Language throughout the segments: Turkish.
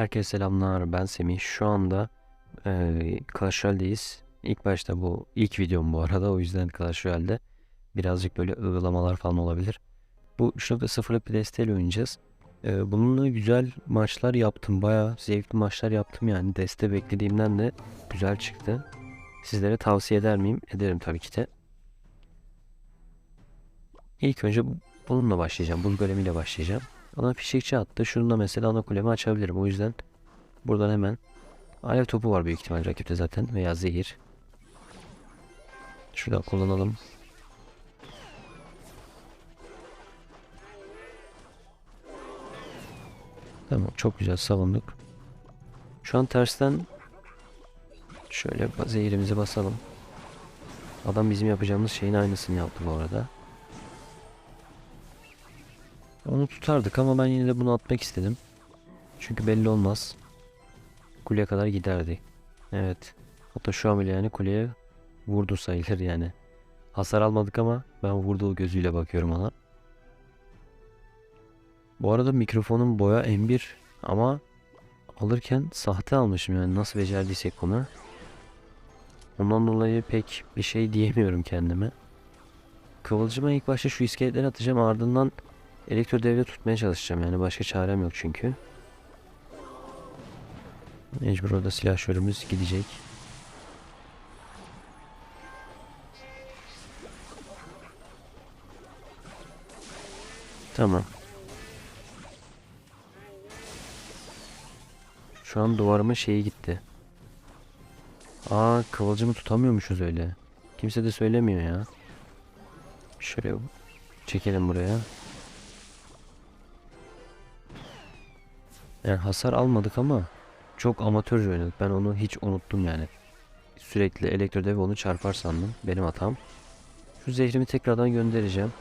Herkese selamlar. Ben Semih. Şu anda eee Clash Royale'deyiz. İlk başta bu ilk videom bu arada. O yüzden Clash Royale'de birazcık böyle ığlamalar falan olabilir. Bu 3.0'lı PlayStation ile oynayacağız. Eee, bununla güzel maçlar yaptım. Bayağı zevkli maçlar yaptım yani. Deste beklediğimden de güzel çıktı. Sizlere tavsiye eder miyim? Ederim tabii ki de. İlk önce bununla başlayacağım. Buz golemiyle başlayacağım. Ana fişekçi attı. Şununla mesela ana kulemi açabilirim. O yüzden buradan hemen alev topu var büyük ihtimal rakipte zaten veya zehir. Şuradan kullanalım. Tamam çok güzel savunduk. Şu an tersten şöyle zehirimizi basalım. Adam bizim yapacağımız şeyin aynısını yaptı bu arada. Onu tutardık ama ben yine de bunu atmak istedim. Çünkü belli olmaz. Kuleye kadar giderdi. Evet. Hatta şu bile yani kuleye vurdu sayılır yani. Hasar almadık ama ben vurduğu gözüyle bakıyorum ona. Bu arada mikrofonun boya M1 ama alırken sahte almışım yani nasıl becerdiysek bunu. Ondan dolayı pek bir şey diyemiyorum kendime. Kıvılcıma ilk başta şu iskeletleri atacağım ardından elektro devre tutmaya çalışacağım yani başka çarem yok çünkü. Mecbur orada silahşörümüz gidecek. Tamam. Şu an duvarımın şeyi gitti. Aa kıvılcımı tutamıyormuşuz öyle. Kimse de söylemiyor ya. Şöyle çekelim buraya. Yani hasar almadık ama çok amatörce oynadık. Ben onu hiç unuttum yani. Sürekli elektrodev onu çarpar sandım. Benim hatam. Şu zehrimi tekrardan göndereceğim.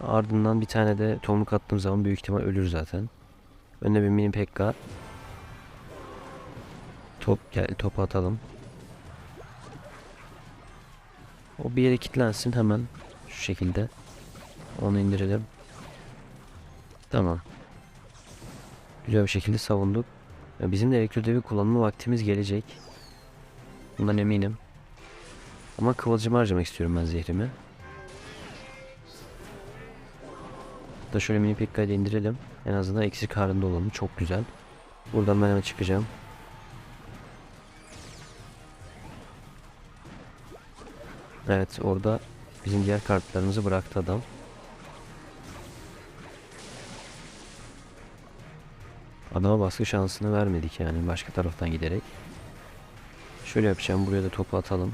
Ardından bir tane de tomruk attığım zaman büyük ihtimal ölür zaten. Önüne bir mini pekka. Top gel top atalım. O bir yere kilitlensin hemen şu şekilde. Onu indirelim. Tamam. Güzel bir şekilde savunduk. Bizim de elektrodevi kullanma vaktimiz gelecek. Bundan eminim. Ama kıvılcımı harcamak istiyorum ben zehrimi. Da şöyle mini pikkayı indirelim. En azından eksik halinde olalım. Çok güzel. Buradan ben hemen çıkacağım. Evet orada bizim diğer kartlarımızı bıraktı adam. Adama baskı şansını vermedik yani başka taraftan giderek. Şöyle yapacağım buraya da topu atalım.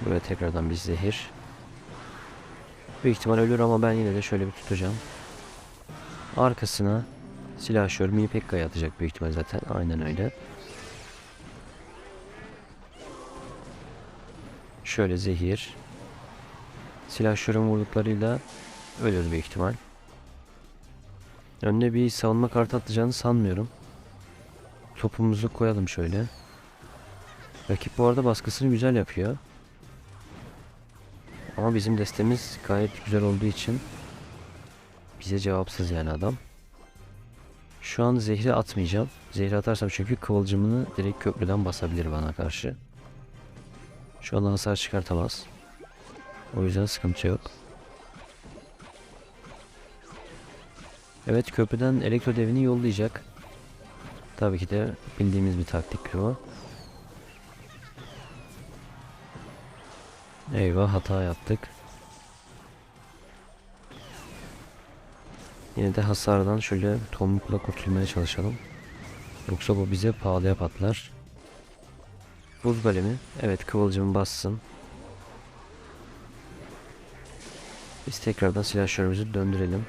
Buraya tekrardan bir zehir. Büyük ihtimal ölür ama ben yine de şöyle bir tutacağım. Arkasına silahşör mini pekka'yı atacak büyük ihtimal zaten. Aynen öyle. Şöyle zehir. Silahşörün vurduklarıyla ölür büyük ihtimal. Önüne bir savunma kartı atacağını sanmıyorum. Topumuzu koyalım şöyle. Rakip bu arada baskısını güzel yapıyor. Ama bizim destemiz gayet güzel olduğu için bize cevapsız yani adam. Şu an zehri atmayacağım. Zehri atarsam çünkü kıvılcımını direkt köprüden basabilir bana karşı. Şu an hasar çıkartamaz. O yüzden sıkıntı yok. Evet köprüden elektro devini yollayacak. Tabii ki de bildiğimiz bir taktik bu. Eyvah hata yaptık. Yine de hasardan şöyle tomrukla kurtulmaya çalışalım. Yoksa bu bize pahalıya patlar. Buz golemi. Evet kıvılcım bassın. Biz tekrardan silahşörümüzü döndürelim.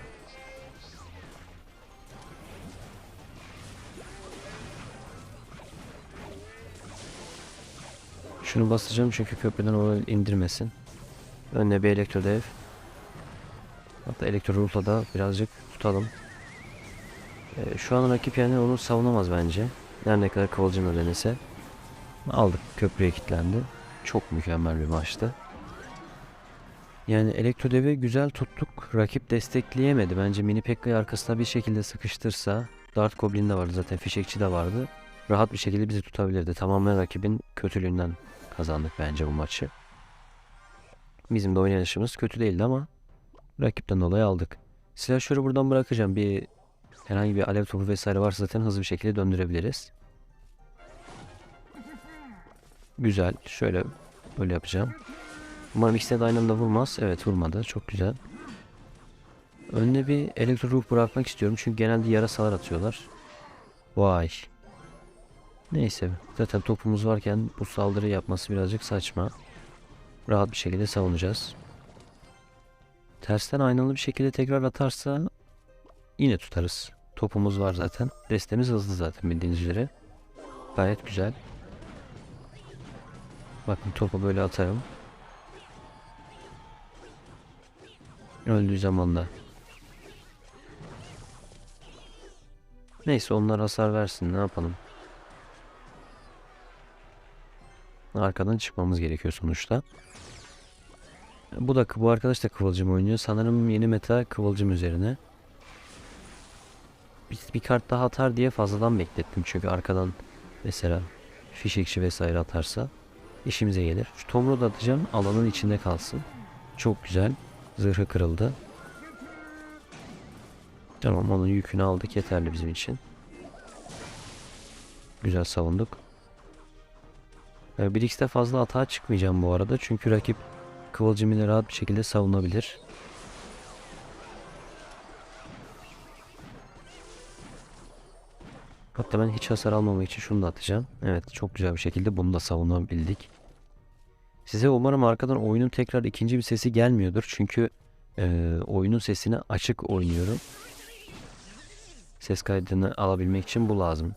Şunu basacağım çünkü köprüden o indirmesin. Önüne bir elektrodev. Hatta elektrorulta da birazcık tutalım. Ee, şu an rakip yani onu savunamaz bence. Her ne kadar kıvılcımla denese. Aldık köprüye kilitlendi. Çok mükemmel bir maçtı. Yani elektro devi güzel tuttuk. Rakip destekleyemedi. Bence mini Pekka'yı arkasına bir şekilde sıkıştırsa Dart Goblin de vardı zaten. Fişekçi de vardı. Rahat bir şekilde bizi tutabilirdi. Tamamen rakibin kötülüğünden kazandık bence bu maçı. Bizim de oynayışımız kötü değildi ama rakipten dolayı aldık. Silahşörü buradan bırakacağım. Bir herhangi bir alev topu vesaire varsa zaten hızlı bir şekilde döndürebiliriz. Güzel. Şöyle böyle yapacağım. Umarım ikisine de aynı anda vurmaz. Evet vurmadı. Çok güzel. Önüne bir elektro ruh bırakmak istiyorum. Çünkü genelde yarasalar atıyorlar. Vay. Neyse. Zaten topumuz varken bu saldırı yapması birazcık saçma. Rahat bir şekilde savunacağız. Tersten aynalı bir şekilde tekrar atarsa yine tutarız. Topumuz var zaten. Destemiz hızlı zaten bildiğiniz üzere. Gayet güzel. Bakın topu böyle atarım. Öldüğü zaman da. Neyse onlar hasar versin ne yapalım. Arkadan çıkmamız gerekiyor sonuçta. Bu da bu arkadaş da kıvılcım oynuyor. Sanırım yeni meta kıvılcım üzerine. Bir, bir kart daha atar diye fazladan beklettim. Çünkü arkadan mesela fişekçi vesaire atarsa işimize gelir. Şu tomru da atacağım alanın içinde kalsın. Çok güzel. Zırhı kırıldı. Tamam onun yükünü aldık yeterli bizim için. Güzel savunduk. Ee, 1x'te fazla atağa çıkmayacağım bu arada. Çünkü rakip Kıvılcım ile rahat bir şekilde savunabilir. Hatta ben hiç hasar almamak için şunu da atacağım. Evet çok güzel bir şekilde bunu da savunabildik. Size umarım arkadan oyunun tekrar ikinci bir sesi gelmiyordur. Çünkü e, oyunun sesini açık oynuyorum. Ses kaydını alabilmek için bu lazım.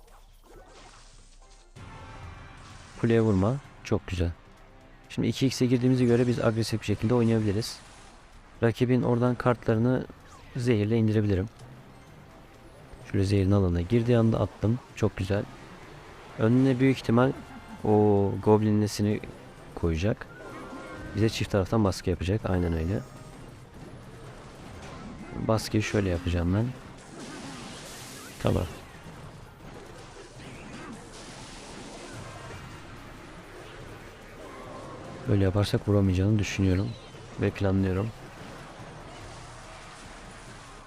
Kuleye vurma. Çok güzel. Şimdi 2x'e girdiğimize göre biz agresif bir şekilde oynayabiliriz. Rakibin oradan kartlarını zehirle indirebilirim. Şöyle zehirin alanına girdiği anda attım. Çok güzel. Önüne büyük ihtimal o goblinlesini koyacak. Bize çift taraftan baskı yapacak. Aynen öyle. Baskıyı şöyle yapacağım ben. Tamam. Böyle yaparsak vuramayacağını düşünüyorum ve planlıyorum.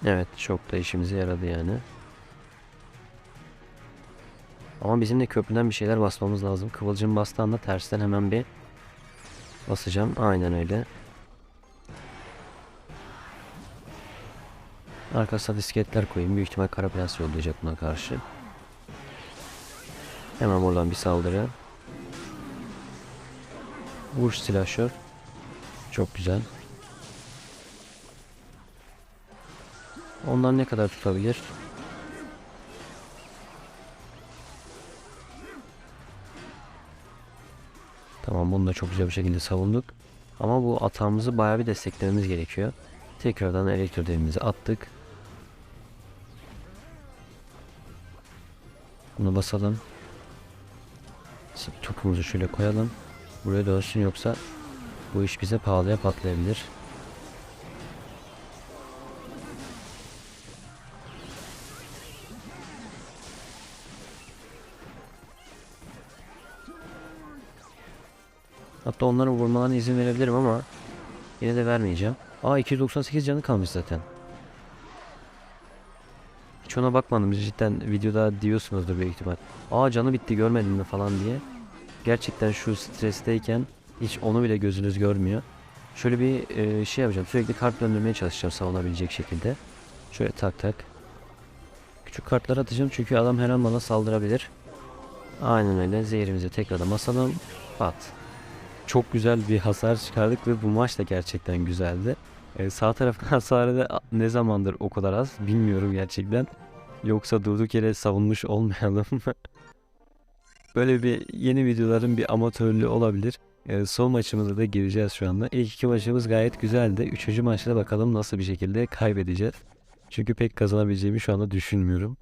Evet çok da işimize yaradı yani. Ama bizim de köprüden bir şeyler basmamız lazım. Kıvılcım bastığı anda tersten hemen bir basacağım. Aynen öyle. Arkasına disketler koyayım. Büyük ihtimal kara prens yollayacak buna karşı. Hemen buradan bir saldırı. Vuruş silahşör. Çok güzel. Ondan ne kadar tutabilir? Tamam bunu da çok güzel bir şekilde savunduk. Ama bu atağımızı bayağı bir desteklememiz gerekiyor. Tekrardan elektro devimizi attık. Bunu basalım. Topumuzu şöyle koyalım. Buraya dönsün yoksa bu iş bize pahalıya patlayabilir. Hatta onların vurmalarına izin verebilirim ama yine de vermeyeceğim. Aa 298 canı kalmış zaten. Hiç ona bakmadım. Cidden videoda diyorsunuzdur büyük ihtimal. Aa canı bitti görmedin mi falan diye. Gerçekten şu stresteyken hiç onu bile gözünüz görmüyor. Şöyle bir e, şey yapacağım. Sürekli kart döndürmeye çalışacağım savunabilecek şekilde. Şöyle tak tak. Küçük kartlar atacağım çünkü adam her an bana saldırabilir. Aynen öyle. Zehrimizi tekrardan basalım. Pat. Çok güzel bir hasar çıkardık ve bu maç da gerçekten güzeldi. Ee, sağ tarafın hasarı da ne zamandır o kadar az bilmiyorum gerçekten. Yoksa durduk yere savunmuş olmayalım. Böyle bir yeni videoların bir amatörlüğü olabilir. Ee, son maçımıza da gireceğiz şu anda. İlk iki maçımız gayet güzeldi. Üçüncü maçta bakalım nasıl bir şekilde kaybedeceğiz. Çünkü pek kazanabileceğimi şu anda düşünmüyorum.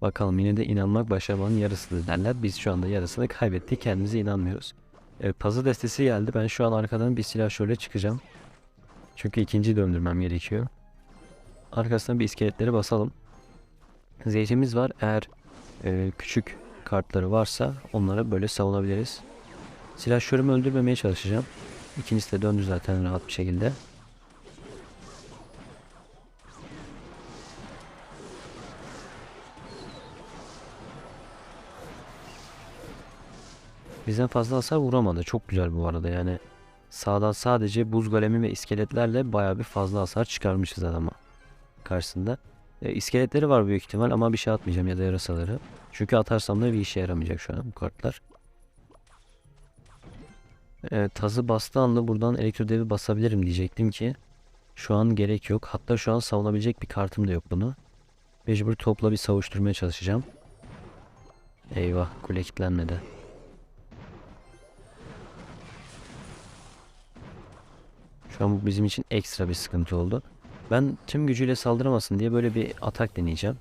Bakalım yine de inanmak başarmanın yarısıdır derler. Biz şu anda yarısını kaybettik. Kendimize inanmıyoruz. E, puzzle destesi geldi. Ben şu an arkadan bir silah şöyle çıkacağım. Çünkü ikinci döndürmem gerekiyor. Arkasına bir iskeletleri basalım. Zeytimiz var. Eğer e, küçük kartları varsa onlara böyle savunabiliriz. Silahşörümü öldürmemeye çalışacağım. İkincisi de döndü zaten rahat bir şekilde. Bizden fazla hasar vuramadı. Çok güzel bu arada yani. Sağdan sadece buz golemi ve iskeletlerle bayağı bir fazla hasar çıkarmışız adama karşısında. E, iskeletleri var büyük ihtimal ama bir şey atmayacağım ya da yarasaları. Çünkü atarsam da bir işe yaramayacak şu an bu kartlar. E, tazı bastığı anda buradan elektrodevi basabilirim diyecektim ki şu an gerek yok. Hatta şu an savunabilecek bir kartım da yok bunu. Mecbur topla bir savuşturmaya çalışacağım. Eyvah kule kilitlenmedi. Şu an bu bizim için ekstra bir sıkıntı oldu. Ben tüm gücüyle saldıramasın diye böyle bir atak deneyeceğim.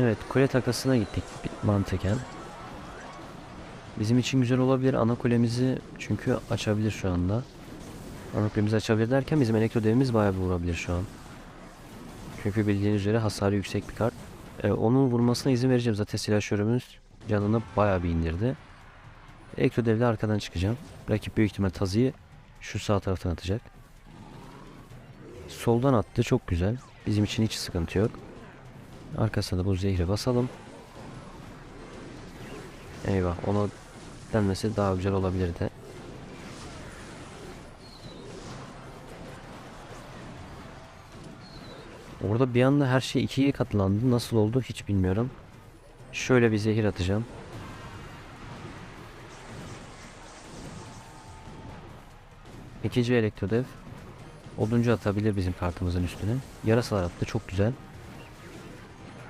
Evet kule takasına gittik mantıken. Bizim için güzel olabilir. Ana kulemizi çünkü açabilir şu anda. Ana kulemizi açabilir derken bizim elektro devimiz bayağı bir vurabilir şu an. Çünkü bildiğiniz üzere hasarı yüksek bir kart. Ee, onun vurmasına izin vereceğim. Zaten silahşörümüz canını bayağı bir indirdi. Elektro devle arkadan çıkacağım. Rakip büyük ihtimal tazıyı şu sağ taraftan atacak. Soldan attı. Çok güzel. Bizim için hiç sıkıntı yok. Arkasına da bu zehri basalım. Eyvah onu denmesi daha güzel olabilirdi. Orada bir anda her şey ikiye katlandı. Nasıl oldu hiç bilmiyorum. Şöyle bir zehir atacağım. İkinci elektrodev. Oduncu atabilir bizim kartımızın üstüne. Yarasalar attı çok güzel.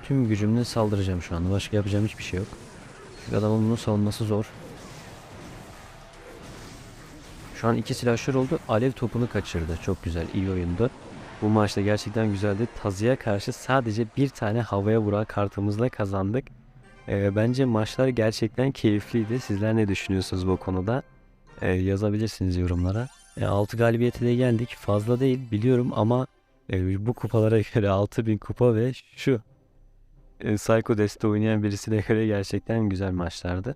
Tüm gücümle saldıracağım şu anda. Başka yapacağım hiçbir şey yok. Çünkü adamın bunu savunması zor. Şu an iki silahşör oldu. Alev topunu kaçırdı. Çok güzel. iyi oyundu. Bu maçta gerçekten güzeldi. Tazı'ya karşı sadece bir tane havaya vuran kartımızla kazandık. Ee, bence maçlar gerçekten keyifliydi. Sizler ne düşünüyorsunuz bu konuda? Ee, yazabilirsiniz yorumlara. E, 6 galibiyete de geldik. Fazla değil biliyorum ama e, bu kupalara göre 6000 kupa ve şu e, Psycho Dest'te oynayan birisine göre gerçekten güzel maçlardı.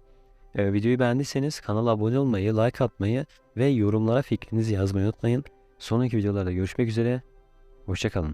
E, videoyu beğendiyseniz kanala abone olmayı, like atmayı ve yorumlara fikrinizi yazmayı unutmayın. Sonraki videolarda görüşmek üzere. Hoşçakalın.